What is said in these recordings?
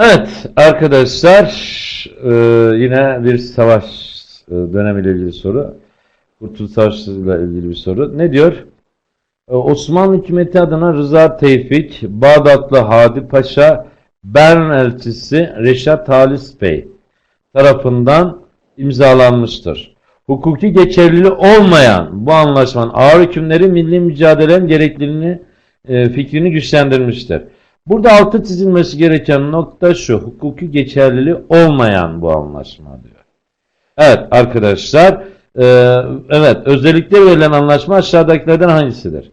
Evet arkadaşlar e, yine bir savaş e, dönemiyle ilgili soru. Kurtuluş Savaşı ile ilgili bir soru. Ne diyor? E, Osmanlı hükümeti adına Rıza Tevfik, Bağdatlı Hadi Paşa, Bern elçisi Reşat Halis Bey tarafından imzalanmıştır. Hukuki geçerliliği olmayan bu anlaşmanın ağır hükümleri milli mücadelenin gerekliliğini, e, fikrini güçlendirmiştir. Burada altı çizilmesi gereken nokta şu. Hukuki geçerliliği olmayan bu anlaşma diyor. Evet arkadaşlar. e, evet özellikle verilen anlaşma aşağıdakilerden hangisidir?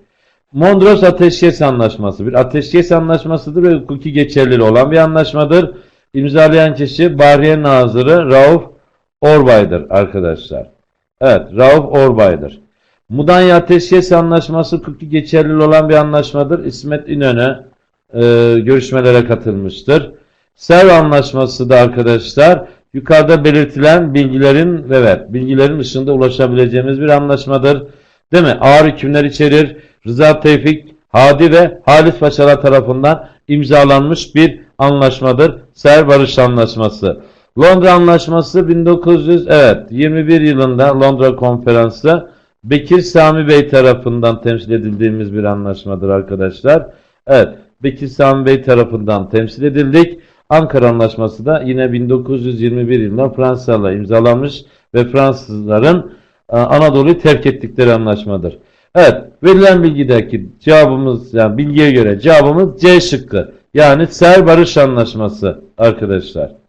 Mondros Ateşkes Anlaşması bir ateşkes anlaşmasıdır ve hukuki geçerliliği olan bir anlaşmadır. İmzalayan kişi Bahriye Nazırı Rauf Orbay'dır arkadaşlar. Evet Rauf Orbay'dır. Mudanya Ateşkes Anlaşması hukuki geçerliliği olan bir anlaşmadır. İsmet İnönü e, görüşmelere katılmıştır. Serv Anlaşması da arkadaşlar yukarıda belirtilen bilgilerin evet bilgilerin dışında ulaşabileceğimiz bir anlaşmadır. Değil mi? Ağır hükümler içerir. Rıza Tevfik, Hadi ve Halis Paşalar tarafından imzalanmış bir anlaşmadır. Ser Barış Anlaşması. Londra Anlaşması 1900 evet 21 yılında Londra Konferansı Bekir Sami Bey tarafından temsil edildiğimiz bir anlaşmadır arkadaşlar. Evet Bekir Sami Bey tarafından temsil edildik. Ankara Anlaşması da yine 1921 yılında Fransızlarla imzalanmış ve Fransızların e, Anadolu'yu terk ettikleri anlaşmadır. Evet, verilen bilgideki cevabımız yani bilgiye göre cevabımız C şıkkı. Yani Ser Barış Anlaşması arkadaşlar.